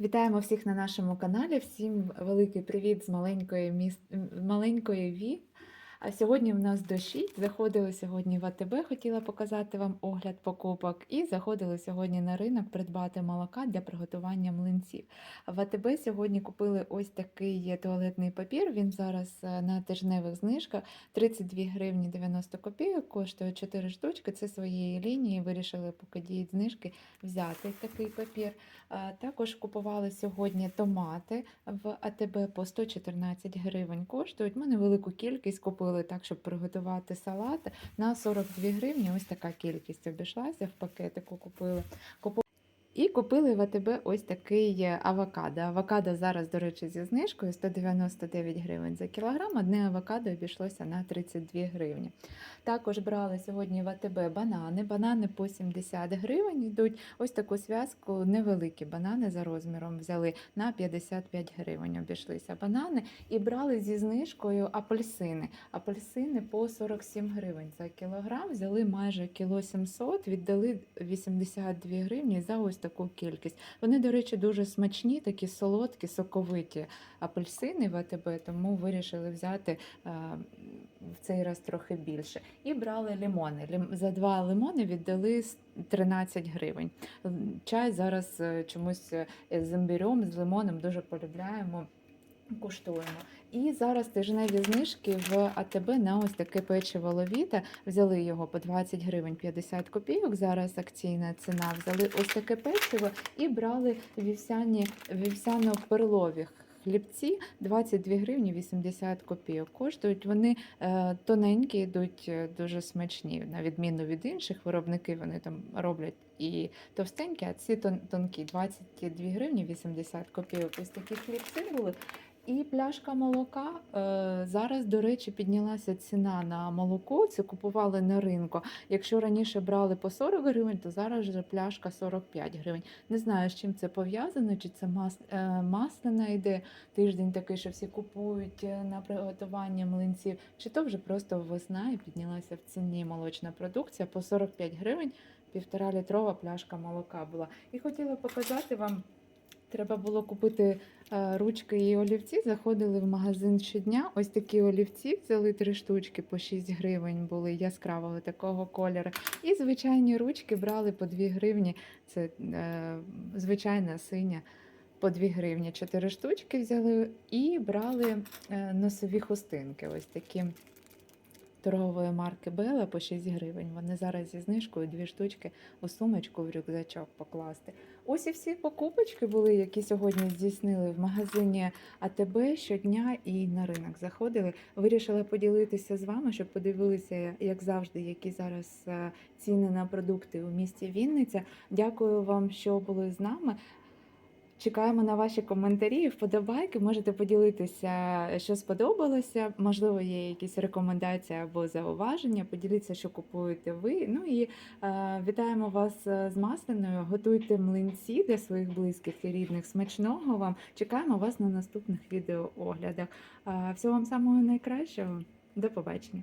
Вітаємо всіх на нашому каналі. Всім великий привіт з маленької міс... маленької Ві. А сьогодні в нас дощить. Заходили сьогодні в АТБ, хотіла показати вам огляд покупок. І заходили сьогодні на ринок придбати молока для приготування млинців. В АТБ сьогодні купили ось такий туалетний папір. Він зараз е, на тижневих знижках 32 гривні 90 копійок, коштує 4 штучки. Це своєї лінії. Вирішили, поки діють знижки, взяти такий папір. Також купували сьогодні томати в АТБ по 114 гривень коштують. Ми невелику кількість купили так, щоб приготувати салат на 42 гривні. Ось така кількість обійшлася в пакетику. Купили. І купили в АТБ ось такий е, авокадо. Авокадо зараз, до речі, зі знижкою 199 гривень за кілограм. Одне авокадо обійшлося на 32 гривні. Також брали сьогодні в АТБ банани. Банани по 70 гривень йдуть. Ось таку зв'язку невеликі банани за розміром взяли на 55 гривень. Обійшлися банани і брали зі знижкою апельсини. Апельсини по 47 гривень за кілограм. Взяли майже кіло 700, віддали 82 гривні за ось таку кількість. Вони, до речі, дуже смачні, такі солодкі, соковиті апельсини в АТБ, тому вирішили взяти е, в цей раз трохи більше. І брали лимони. Лим- За два лимони віддали с- 13 гривень. Чай зараз е, чомусь е, з імбирем, з лимоном дуже полюбляємо. Куштуємо. І зараз тижневі знижки в АТБ на ось таке печиво ловіта. Взяли його по 20 гривень 50 копійок. Зараз акційна ціна. Взяли ось таке печиво і брали вівсяні вівсяно-перлові хлібці 22 гривні 80 копійок. Коштують вони е, тоненькі, йдуть е, дуже смачні, на відміну від інших виробники. Вони там роблять і товстенькі, а ці тон- тонкі 22 гривні 80 копійок. Ось такі хлібці були. І пляшка молока е, зараз, до речі, піднялася ціна на молоко. Це купували на ринку. Якщо раніше брали по 40 гривень, то зараз вже пляшка 45 гривень. Не знаю, з чим це пов'язано, чи це мас, е, масляна йде тиждень такий, що всі купують е, на приготування млинців, чи то вже просто весна і піднялася в ціні молочна продукція по 45 гривень, півтора літрова пляшка молока була. І хотіла показати вам. Треба було купити е, ручки і олівці. Заходили в магазин щодня. Ось такі олівці взяли три штучки по 6 гривень були яскравого такого кольору. І звичайні ручки брали по 2 гривні. Це е, звичайна синя по 2 гривні. Чотири штучки взяли і брали е, носові хустинки. Ось такі торгової марки Бела по 6 гривень. Вони зараз зі знижкою дві штучки у сумочку в рюкзачок покласти. Ось і всі покупочки були, які сьогодні здійснили в магазині АТБ щодня і на ринок заходили. Вирішила поділитися з вами, щоб подивилися, як завжди, які зараз е, ціни на продукти у місті Вінниця. Дякую вам, що були з нами. Чекаємо на ваші коментарі, вподобайки. Можете поділитися, що сподобалося. Можливо, є якісь рекомендації або зауваження. Поділіться, що купуєте ви. Ну і е, вітаємо вас е, з масляною. Готуйте млинці для своїх близьких і рідних. Смачного вам. Чекаємо вас на наступних відеооглядах. Е, всього вам самого найкращого. До побачення.